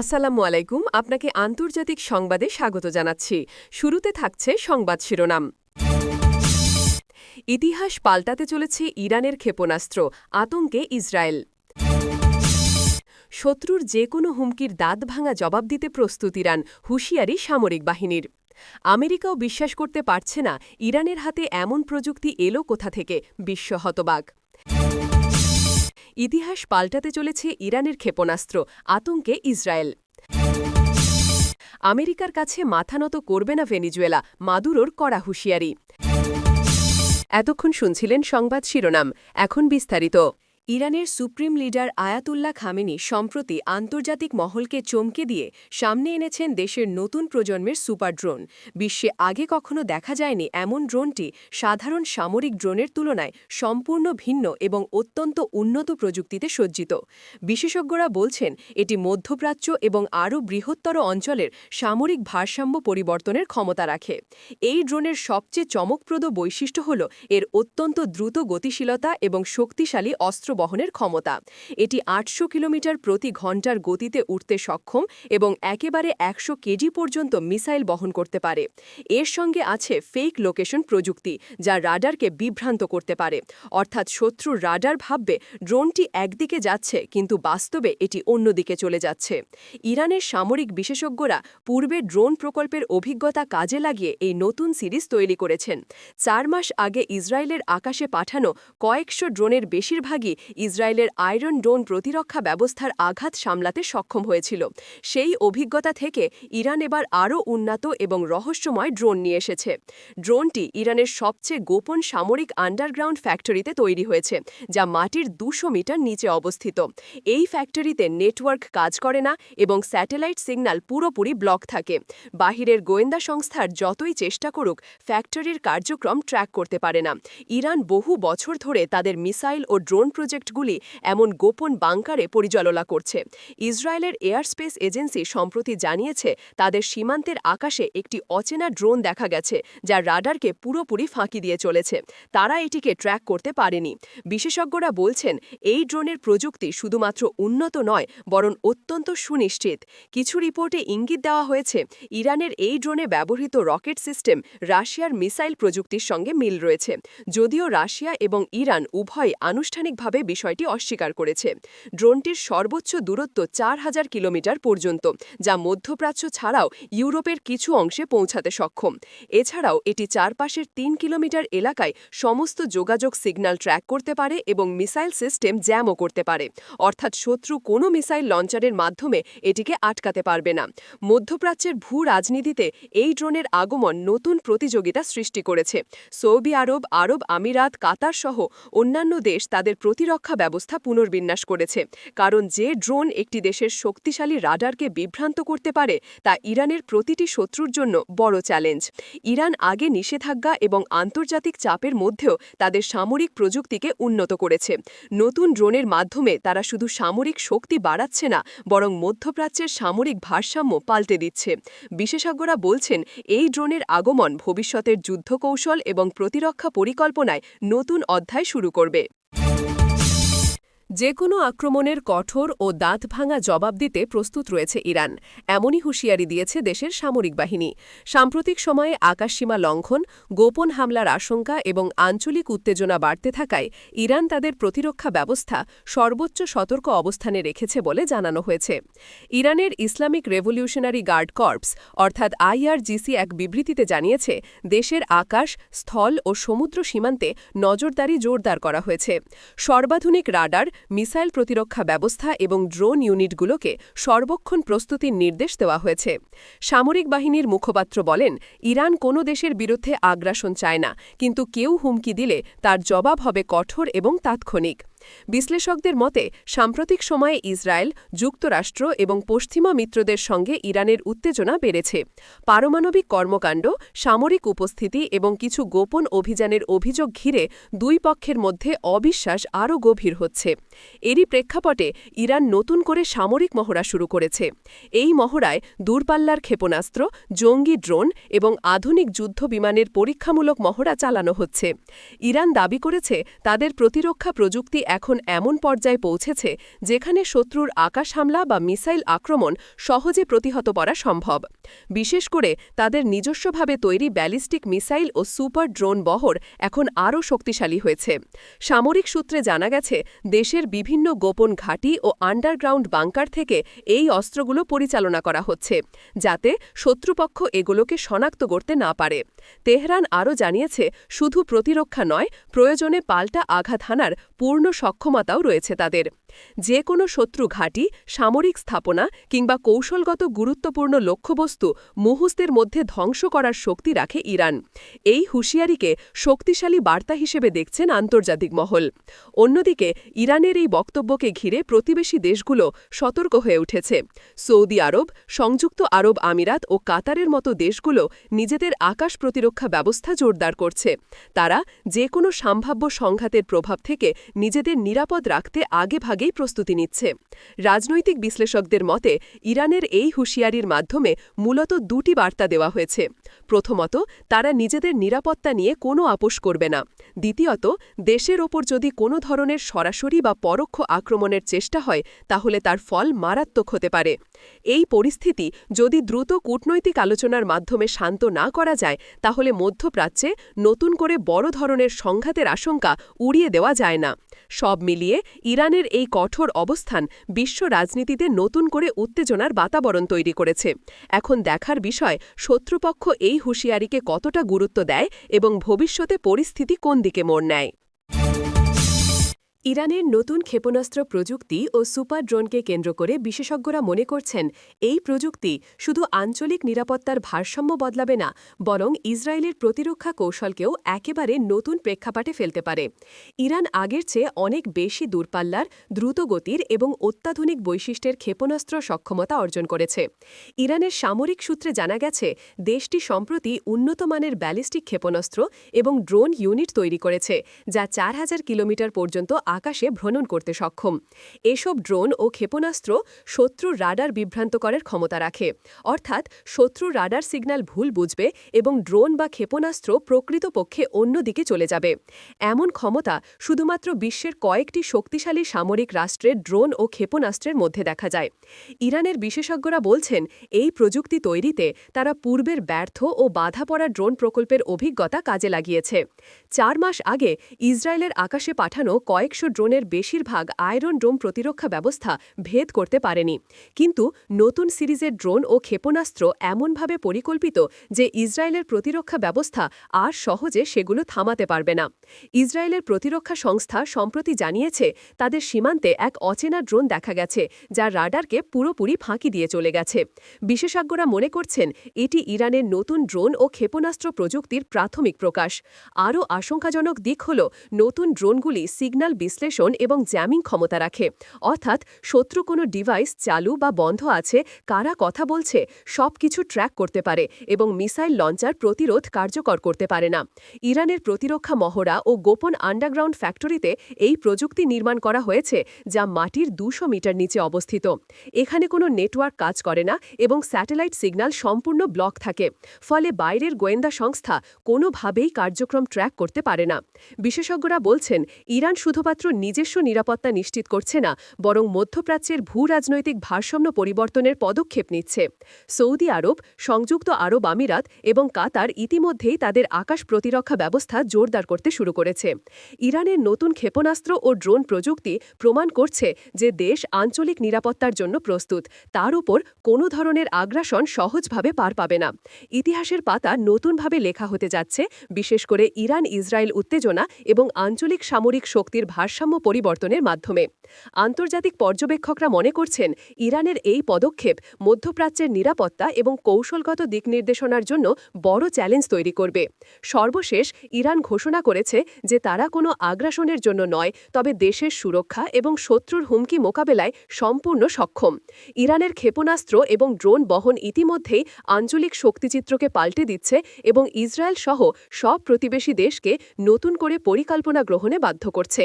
আসসালামু আলাইকুম, আপনাকে আন্তর্জাতিক সংবাদে স্বাগত জানাচ্ছি। শুরুতে থাকছে সংবাদ শিরোনাম। ইতিহাস পাল্টাতে চলেছে ইরানের ক্ষেপণাস্ত্র, আতঙ্কে ইসরায়েল। শত্রুর যে কোনো হুমকির দাঁত ভাঙা জবাব দিতে প্রস্তুত ইরান, হুঁশিয়ারি সামরিক বাহিনীর। আমেরিকাও বিশ্বাস করতে পারছে না, ইরানের হাতে এমন প্রযুক্তি এলো কোথা থেকে, বিশ্ব হতবাক। ইতিহাস পাল্টাতে চলেছে ইরানের ক্ষেপণাস্ত্র, আতঙ্কে ইসরায়েল। আমেরিকার কাছে মাথা নত করবে না ভেনিজুয়েলা, মাদুরোর কড়া হুঁশিয়ারি। এতক্ষণ শুনছিলেন সংবাদ শিরোনাম, এখন বিস্তারিত। ইরানের সুপ্রিম লিডার আয়াতুল্লাহ খামেনি সম্প্রতি আন্তর্জাতিক মহলকে চমকে দিয়ে সামনে এনেছেন দেশের নতুন প্রজন্মের সুপার ড্রোন। বিশ্বে আগে কখনো দেখা যায়নি এমন ড্রোনটি সাধারণ সামরিক ড্রোনের তুলনায় সম্পূর্ণ ভিন্ন এবং অত্যন্ত উন্নত প্রযুক্তিতে সজ্জিত। বিশেষজ্ঞরা বলছেন, এটি মধ্যপ্রাচ্য এবং আরও বৃহত্তর অঞ্চলের সামরিক ভারসাম্য পরিবর্তনের ক্ষমতা রাখে। এই ড্রোনের সবচেয়ে চমকপ্রদ বৈশিষ্ট্য হল, এর অত্যন্ত দ্রুত গতিশীলতা এবং শক্তিশালী অস্ত্র বহনের ক্ষমতা। এটি আটশো কিলোমিটার প্রতি ঘণ্টার গতিতে উঠতে সক্ষম এবং একেবারে একশো কেজি পর্যন্ত মিসাইল বহন করতে পারে। এর সঙ্গে আছে ফেক লোকেশন প্রযুক্তি, যা রাডারকে বিভ্রান্ত করতে পারে। অর্থাৎ শত্রুর রাডার ভাববে, ড্রোনটি একদিকে যাচ্ছে, কিন্তু বাস্তবে এটি অন্যদিকে চলে যাচ্ছে। ইরানের সামরিক বিশেষজ্ঞরা পূর্বে ড্রোন প্রকল্পের অভিজ্ঞতা কাজে লাগিয়ে এই নতুন সিরিজ তৈরি করেছেন। চার মাস আগে ইসরায়েলের আকাশে পাঠানো কয়েকশো ড্রোনের বেশিরভাগই ইসরায়েলের আয়রন ডোন প্রতিরক্ষা ব্যবস্থার আঘাত সামলাতে সক্ষম হয়েছিল। সেই অভিজ্ঞতা থেকে ইরান এবার আরও উন্নত এবং রহস্যময় ড্রোন নিয়ে এসেছে। ড্রোনটি ইরানের সবচেয়ে গোপন সামরিক আন্ডারগ্রাউন্ড ফ্যাক্টরিতে তৈরি হয়েছে, যা মাটির দুশো মিটার নিচে অবস্থিত। এই ফ্যাক্টরিতে নেটওয়ার্ক কাজ করে না এবং স্যাটেলাইট সিগন্যাল পুরোপুরি ব্লক থাকে। বাহিরের গোয়েন্দা সংস্থার যতই চেষ্টা করুক, ফ্যাক্টরির কার্যক্রম ট্র্যাক করতে পারে না। ইরান বহু বছর ধরে তাদের মিসাইল ও ড্রোন প্রজেক্টগুলি এমন গোপন বাংকারে পরিচালনা করছে। ইসরায়েলের এয়ারস্পেস এজেন্সি সম্প্রতি জানিয়েছে, তাদের সীমান্তের আকাশে একটি অচেনা ড্রোন দেখা গেছে, যা রাডারকে পুরোপুরি ফাঁকি দিয়ে চলেছে। তারা এটিকে ট্র্যাক করতে পারেনি। বিশেষজ্ঞরা বলছেন, এই ড্রোনের প্রযুক্তি শুধুমাত্র উন্নত নয়, বরং অত্যন্ত সুনিশ্চিত। কিছু রিপোর্টে ইঙ্গিত দেওয়া হয়েছে, ইরানের এই ড্রোনে ব্যবহৃত রকেট সিস্টেম রাশিয়ার মিসাইল প্রযুক্তির সঙ্গে মিল রয়েছে। যদিও রাশিয়া এবং ইরান উভয় আনুষ্ঠানিকভাবে বিষয়টি অস্বীকার করেছে। ড্রোনটির সর্বোচ্চ দূরত্ব চার হাজার কিলোমিটার পর্যন্ত, যা মধ্যপ্রাচ্য ছাড়াও ইউরোপের কিছু অংশে পৌঁছাতে সক্ষম। এছাড়াও এটি চারপাশের তিন কিলোমিটার এলাকায় সমস্ত যোগাযোগ সিগন্যাল ট্র্যাক করতে পারে এবং মিসাইল সিস্টেম জ্যামও করতে পারে। অর্থাৎ শত্রু কোনো মিসাইল লঞ্চারের মাধ্যমে এটিকে আটকাতে পারবে না। মধ্যপ্রাচ্যের ভূ রাজনীতিতে এই ড্রোনের আগমন নতুন প্রতিযোগিতা সৃষ্টি করেছে। সৌদি আরব আরব আমিরাত, কাতার সহ অন্যান্য দেশ তাদের প্রতিরক্ষা ব্যবস্থা পুনর্বিন্যাস করেছে। কারণ যে ড্রোন একটি দেশের শক্তিশালী রাডারকে বিভ্রান্ত করতে পারে, তা ইরানের প্রতিটি শত্রুর জন্য বড় চ্যালেঞ্জ। ইরান আগে নিষেধাজ্ঞা এবং আন্তর্জাতিক চাপের মধ্যেও তাদের সামরিক প্রযুক্তিকে উন্নত করেছে। নতুন ড্রোনের মাধ্যমে তারা শুধু সামরিক শক্তি বাড়াচ্ছে না, বরং মধ্যপ্রাচ্যের সামরিক ভারসাম্য পাল্টে দিচ্ছে। বিশেষজ্ঞরা বলছেন, এই ড্রোনের আগমন ভবিষ্যতের যুদ্ধকৌশল এবং প্রতিরক্ষা পরিকল্পনায় নতুন অধ্যায় শুরু করবে। যে কোনো আক্রমণের কঠোর ও দাঁত ভাঙা জবাব দিতে প্রস্তুত রয়েছে ইরান। এমনই হুঁশিয়ারি দিয়েছে দেশের সামরিক বাহিনী। সাম্প্রতিক সময়ে আকাশসীমা লঙ্ঘন, গোপন হামলার আশঙ্কা এবং আঞ্চলিক উত্তেজনা বাড়তে থাকায় ইরান তাদের প্রতিরক্ষা ব্যবস্থা সর্বোচ্চ সতর্ক অবস্থানে রেখেছে বলে জানানো হয়েছে। ইরানের ইসলামিক রেভলিউশনারি গার্ড কর্পস, অর্থাৎ আইআরজিসি এক বিবৃতিতে জানিয়েছে, দেশের আকাশ, স্থল ও সমুদ্র সীমান্তে নজরদারি জোরদার করা হয়েছে। সর্বাধুনিক রাডার মিসাইল প্রতিরক্ষা ব্যবস্থা এবং ড্রোন ইউনিটগুলোকে সর্বক্ষণ প্রস্তুতির নির্দেশ দেওয়া হয়েছে। সামরিক বাহিনীর মুখপাত্র বলেন, ইরান কোনো দেশের বিরুদ্ধে আগ্রাসন চায় না, কিন্তু কেউ হুমকি দিলে তার জবাব হবে কঠোর এবং তাৎক্ষণিক। বিশ্লেষকদের মতে, সাম্প্রতিক সময়ে ইসরায়েল, যুক্তরাষ্ট্র এবং পশ্চিমা মিত্রদের সঙ্গে ইরানের উত্তেজনা বেড়েছে। পারমাণবিক কর্মকাণ্ড, সামরিক উপস্থিতি এবং কিছু গোপন অভিযানের অভিযোগ ঘিরে দুই পক্ষের মধ্যে অবিশ্বাস আরও গভীর হচ্ছে। এরই প্রেক্ষাপটে ইরান নতুন করে সামরিক মহড়া শুরু করেছে। এই মহড়ায় দূরপাল্লার ক্ষেপণাস্ত্র, জঙ্গি ড্রোন এবং আধুনিক যুদ্ধ বিমানের পরীক্ষামূলক মহড়া চালানো হচ্ছে। ইরান দাবি করেছে, তাদের প্রতিরক্ষা প্রযুক্তি এখন এমন পর্যায়ে পৌঁছেছে যেখানে শত্রুর আকাশ হামলা বা মিসাইল আক্রমণ সহজে প্রতিহত করা সম্ভব। বিশেষ করে তাদের নিজস্বভাবে তৈরি ব্যালিস্টিক মিসাইল ও সুপার ড্রোন বহর এখন আরও শক্তিশালী হয়েছে। সামরিক সূত্রে জানা গেছে, দেশের বিভিন্ন গোপন ঘাঁটি ও আন্ডারগ্রাউন্ড বাংকার থেকে এই অস্ত্রগুলো পরিচালনা করা হচ্ছে, যাতে শত্রুপক্ষ এগুলোকে শনাক্ত করতে না পারে। তেহরান আরও জানিয়েছে, শুধু প্রতিরক্ষা নয়, প্রয়োজনে পাল্টা আঘাত হানার পূর্ণ সক্ষমতাও রয়েছে তাদের। যে কোনো শত্রু ঘাঁটি, সামরিক স্থাপনা কিংবা কৌশলগত গুরুত্বপূর্ণ লক্ষ্যবস্তু মুহূর্তের মধ্যে ধ্বংস করার শক্তি রাখে ইরান। এই হুঁশিয়ারিকে শক্তিশালী বার্তা হিসেবে দেখছেন আন্তর্জাতিক মহল। অন্যদিকে, ইরানের এই বক্তব্যকে ঘিরে প্রতিবেশী দেশগুলো সতর্ক হয়ে উঠেছে। সৌদি আরব, সংযুক্ত আরব আমিরাত ও কাতারের মতো দেশগুলো নিজেদের আকাশ প্রতিরক্ষা ব্যবস্থা জোরদার করছে। তারা যে কোনো সম্ভাব্য সংঘাতের প্রভাব থেকে নিজেদের নিরাপদ রাখতে আগেভাগেই প্রস্তুতি নিচ্ছে। রাজনৈতিক বিশ্লেষকদের মতে, ইরানের এই হুঁশিয়ারির মাধ্যমে মূলত দুটি বার্তা দেওয়া হয়েছে। প্রথমত, তারা নিজেদের নিরাপত্তা নিয়ে কোনো আপোষ করবে না। দ্বিতীয়ত, দেশের ওপর যদি কোনো ধরনের সরাসরি বা পরোক্ষ আক্রমণের চেষ্টা হয়, তাহলে তার ফল মারাত্মক হতে পারে। এই পরিস্থিতি যদি দ্রুত কূটনৈতিক আলোচনার মাধ্যমে শান্ত না করা যায়, তাহলে মধ্যপ্রাচ্যে নতুন করে বড় ধরনের সংঘাতের আশঙ্কা উড়িয়ে দেওয়া যায় না। সব মিলিয়ে, ইরানের এই কঠোর অবস্থান বিশ্ব রাজনীতিতে নতুন করে উত্তেজনার বাতাবরণ তৈরি করেছে। এখন দেখার বিষয়, শত্রুপক্ষ এই হুঁশিয়ারিকে কতটা গুরুত্ব দেয় এবং ভবিষ্যতে পরিস্থিতি কোন দিকে মোড় নেয়? ইরানের নতুন ক্ষেপণাস্ত্র প্রযুক্তি ও সুপার ড্রোনকে কেন্দ্র করে বিশেষজ্ঞরা মনে করছেন, এই প্রযুক্তি শুধু আঞ্চলিক নিরাপত্তার ভারসাম্য বদলাবে না, বরং ইসরায়েলের প্রতিরক্ষা কৌশলকেও একেবারে নতুন প্রেক্ষাপাটে ফেলতে পারে। ইরান আগের চেয়ে অনেক বেশি দূরপাল্লার, দ্রুতগতির এবং অত্যাধুনিক বৈশিষ্ট্যের ক্ষেপণাস্ত্র সক্ষমতা অর্জন করেছে। ইরানের সামরিক সূত্রে জানা গেছে, দেশটি সম্প্রতি উন্নতমানের ব্যালিস্টিক ক্ষেপণাস্ত্র এবং ড্রোন ইউনিট তৈরি করেছে, যা চার হাজার কিলোমিটার পর্যন্ত আকাশে ভ্রমণ করতে সক্ষম। এসব ড্রোন ও ক্ষেপণাস্ত্র শত্রুর রাডার বিভ্রান্ত করার ক্ষমতা রাখে। অর্থাৎ শত্রু রাডার সিগন্যাল ভুল বুঝবে এবং ড্রোন বা ক্ষেপণাস্ত্র প্রকৃতপক্ষে অন্যদিকে চলে যাবে। এমন ক্ষমতা শুধুমাত্র বিশ্বের কয়েকটি শক্তিশালী সামরিক রাষ্ট্রের ড্রোন ও ক্ষেপণাস্ত্রের মধ্যে দেখা যায়। ইরানের বিশেষজ্ঞরা বলছেন, এই প্রযুক্তি তৈরিতে তারা পূর্বের ব্যর্থ ও বাধা পড়া ড্রোন প্রকল্পের অভিজ্ঞতা কাজে লাগিয়েছে। চার মাস আগে ইসরায়েলের আকাশে পাঠানো কয়েকশো ড্রোনের বেশিরভাগ আয়রন ড্রোম প্রতিরক্ষা ব্যবস্থা ভেদ করতে পারেনি। কিন্তু নতুন সিরিজের ড্রোন ও ক্ষেপণাস্ত্র এমনভাবে পরিকল্পিত যে ইসরায়েলের প্রতিরক্ষা ব্যবস্থা আর সহজে সেগুলো থামাতে পারবে না। ইসরায়েলের প্রতিরক্ষা সংস্থা সম্প্রতি জানিয়েছে, তাদের সীমান্তে এক অচেনা ড্রোন দেখা গেছে, যা রাডারকে পুরোপুরি ফাঁকি দিয়ে চলে গেছে। বিশেষজ্ঞরা মনে করছেন, এটি ইরানের নতুন ড্রোন ও ক্ষেপণাস্ত্র প্রযুক্তির প্রাথমিক প্রকাশ। আরও আশঙ্কাজনক দিক হল, নতুন ড্রোনগুলি সিগন্যাল বিশ্লেষণ এবং জ্যামিং ক্ষমতা রাখে। অর্থাৎ শত্রু কোনো ডিভাইস চালু বা বন্ধ আছে, কারা কথা বলছে সব কিছু ট্র্যাক করতে পারে এবং মিসাইল লঞ্চার প্রতিরোধ কার্যকর করতে পারে না। ইরানের প্রতিরক্ষা মহড়া ও গোপন আন্ডারগ্রাউন্ড ফ্যাক্টরিতে এই প্রযুক্তি নির্মাণ করা হয়েছে, যা মাটির দুশো মিটার নিচে অবস্থিত। এখানে কোনো নেটওয়ার্ক কাজ করে না এবং স্যাটেলাইট সিগন্যাল সম্পূর্ণ ব্লক থাকে। ফলে বাইরের গোয়েন্দা সংস্থা কোনোভাবেই কার্যক্রম ট্র্যাক করতে পারে না। বিশেষজ্ঞরা বলছেন, ইরান শুধুমাত্র নিজস্ব নিরাপত্তা নিশ্চিত করছে না, বরং মধ্যপ্রাচ্যের ভূ রাজনৈতিক ভারসাম্য পরিবর্তনের পদক্ষেপ নিচ্ছে। সৌদি আরব, সংযুক্ত আরব আমিরাত এবং কাতার ইতিমধ্যেই তাদের আকাশ প্রতিরক্ষা ব্যবস্থা জোরদার করতে শুরু করেছে। ইরানের নতুন ক্ষেপণাস্ত্র ও ড্রোন প্রযুক্তি প্রমাণ করছে যে দেশ আঞ্চলিক নিরাপত্তার জন্য প্রস্তুত, তার উপর কোনো ধরনের আগ্রাসন সহজভাবে পার পাবে না। ইতিহাসের পাতা নতুনভাবে লেখা হতে যাচ্ছে, বিশেষ করে ইরান ইসরায়েল উত্তেজনা এবং আঞ্চলিক সামরিক শক্তির ভারসাম্য পরিবর্তনের মাধ্যমে। আন্তর্জাতিক পর্যবেক্ষকরা মনে করছেন, ইরানের এই পদক্ষেপ মধ্যপ্রাচ্যের নিরাপত্তা এবং কৌশলগত দিক নির্দেশনার জন্য বড় চ্যালেঞ্জ তৈরি করবে। সর্বশেষ, ইরান ঘোষণা করেছে যে তারা কোনো আগ্রাসনের জন্য নয়, তবে দেশের সুরক্ষা এবং শত্রুর হুমকি মোকাবেলায় সম্পূর্ণ সক্ষম। ইরানের ক্ষেপণাস্ত্র এবং ড্রোন বহন ইতিমধ্যেই আঞ্চলিক শক্তিচিত্রকে পাল্টে দিচ্ছে এবং ইসরায়েল সহ সব প্রতিবেশী দেশকে নতুন করে পরিকল্পনা গ্রহণে বাধ্য করছে।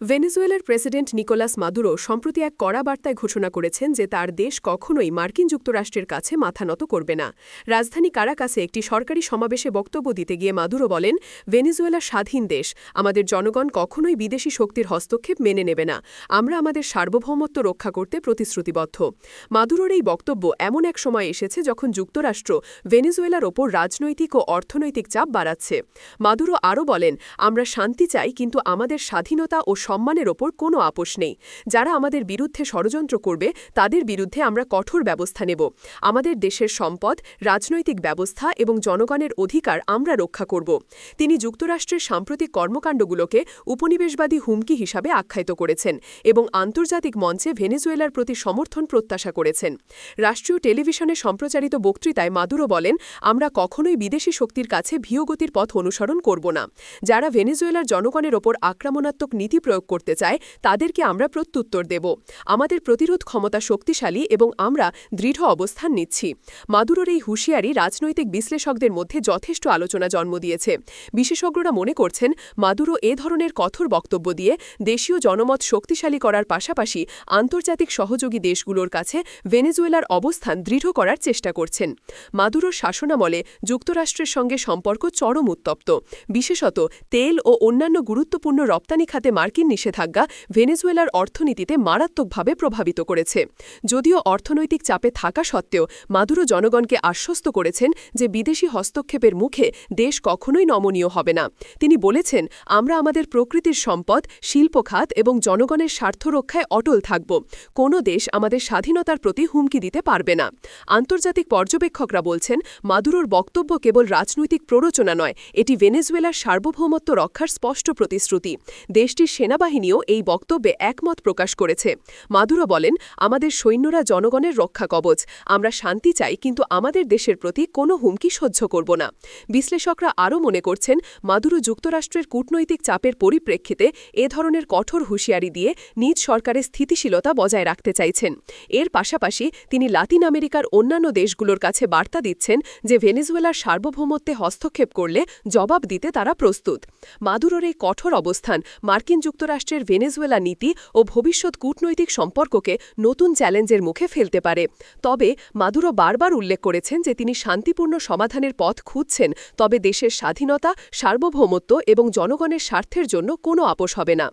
ভেনেজুয়েলার প্রেসিডেন্ট নিকোলাস মাদুরো সম্প্রতি এক কড়া বার্তায় ঘোষণা করেছেন যে তার দেশ কখনোই মার্কিন যুক্তরাষ্ট্রের কাছে মাথা নত করবে না। রাজধানী কারাকাসে একটি সরকারি সমাবেশে বক্তব্য দিতে গিয়ে মাদুরো বলেন, ভেনেজুয়েলা স্বাধীন দেশ। আমাদের জনগণ কখনোই বিদেশি শক্তির হস্তক্ষেপ মেনে নেবে না। আমরা আমাদের সার্বভৌমত্ব রক্ষা করতে প্রতিশ্রুতিবদ্ধ। মাদুরোর এই বক্তব্য এমন এক সময় এসেছে যখন যুক্তরাষ্ট্র ভেনেজুয়েলার ওপর রাজনৈতিক ও অর্থনৈতিক চাপ বাড়াচ্ছে। মাদুরো আরও বলেন, আমরা শান্তি চাই, কিন্তু আমাদের স্বাধীনতা ও সম্মানের ওপর কোনো আপোষ নেই। যারা আমাদের বিরুদ্ধে ষড়যন্ত্র করবে, তাদের বিরুদ্ধে আমরা কঠোর ব্যবস্থা নেব। আমাদের দেশের সম্পদ, রাজনৈতিক ব্যবস্থা এবং জনগণের অধিকার আমরা রক্ষা করব। তিনি যুক্তরাষ্ট্রের সাম্প্রতিক কর্মকাণ্ডগুলোকে উপনিবেশবাদী হুমকি হিসাবে আখ্যায়িত করেছেন এবং আন্তর্জাতিক মঞ্চে ভেনেজুয়েলার প্রতি সমর্থন প্রত্যাশা করেছেন। রাষ্ট্রীয় টেলিভিশনে সম্প্রচারিত বক্তৃতায় মাদুরো বলেন, আমরা কখনোই বিদেশি শক্তির কাছে ভিয়গতির পথ অনুসরণ করব না। যারা ভেনেজুয়েলার জনগণের ওপর আক্রমণাত্মক নীতি প্রয়োগ করতে চায়, তাদেরকে আমরা প্রত্যুত্তর দেব। আমাদের প্রতিরোধ ক্ষমতা শক্তিশালী এবং আমরা দৃঢ় অবস্থান নিচ্ছি। মাদুরোর এই হুঁশিয়ারি রাজনৈতিক বিশ্লেষকদের মধ্যে যথেষ্ট আলোচনা জন্ম দিয়েছে। বিশেষজ্ঞরা মনে করছেন, মাদুরো এ ধরনের কঠোর বক্তব্য দিয়ে দেশীয় জনমত শক্তিশালী করার পাশাপাশি আন্তর্জাতিক সহযোগী দেশগুলোর কাছে ভেনেজুয়েলার অবস্থান দৃঢ় করার চেষ্টা করছেন। মাদুরোর শাসনামলে যুক্তরাষ্ট্রের সঙ্গে সম্পর্ক চরম উত্তপ্ত। বিশেষত তেল ও অন্যান্য গুরুত্বপূর্ণ রপ্তানি খাতে মার্কিন নিষেধাজ্ঞা ভেনেজুয়েলার অর্থনীতিতে মারাত্মকভাবে প্রভাবিত করেছে। যদিও অর্থনৈতিক চাপে থাকা সত্ত্বেও মাদুরো জনগণকে আশ্বস্ত করেছেন যে বিদেশি হস্তক্ষেপের মুখে দেশ কখনোই নমনীয় হবে না। তিনি বলেছেন, আমরা আমাদের প্রকৃতির সম্পদ শিল্পখাত এবং জনগণের স্বার্থ রক্ষায় অটল থাকব। কোনো দেশ আমাদের স্বাধীনতার প্রতি হুমকি দিতে পারবে না। আন্তর্জাতিক পর্যবেক্ষকরা বলছেন, মাদুরোর বক্তব্য কেবল রাজনৈতিক প্ররোচনা নয়, এটি ভেনেজুয়েলার সার্বভৌমত্ব রক্ষার স্পষ্ট প্রতিশ্রুতি। দেশটির সেনাবাহিনীও এই বক্তব্যে একমত প্রকাশ করেছে। মাদুরো বলেন, আমাদের সৈন্যরা জনগণের রক্ষা কবচ। আমরা শান্তি চাই, কিন্তু আমাদের দেশের প্রতি কোনো হুমকি সহ্য করব না। বিশ্লেষকরা আরও মনে করছেন, মাদুরো যুক্তরাষ্ট্রের কূটনৈতিক চাপের পরিপ্রেক্ষিতে এ ধরনের কঠোর হুঁশিয়ারি দিয়ে নিজ সরকারের স্থিতিশীলতা বজায় রাখতে চাইছেন। এর পাশাপাশি তিনি লাতিন আমেরিকার অন্যান্য দেশগুলোর কাছে বার্তা দিচ্ছেন যে ভেনেজুয়েলার সার্বভৌমত্বে হস্তক্ষেপ করলে জবাব দিতে তারা প্রস্তুত। মাদুরোর এই কঠোর অবস্থান মার্কিন যুক্তরাষ্ট্রের ভেনেজুয়েলা নীতি ও ভবিষ্যৎ কূটনৈতিক সম্পর্ককে নতুন চ্যালেঞ্জের মুখে ফেলতে পারে। তবে মাদুরো বারবার উল্লেখ করেছেন যে তিনি শান্তিপূর্ণ সমাধানের পথ খুঁজছেন, তবে দেশের স্বাধীনতা, সার্বভৌমত্ব এবং জনগণের স্বার্থের জন্য কোনো আপোষ হবে না।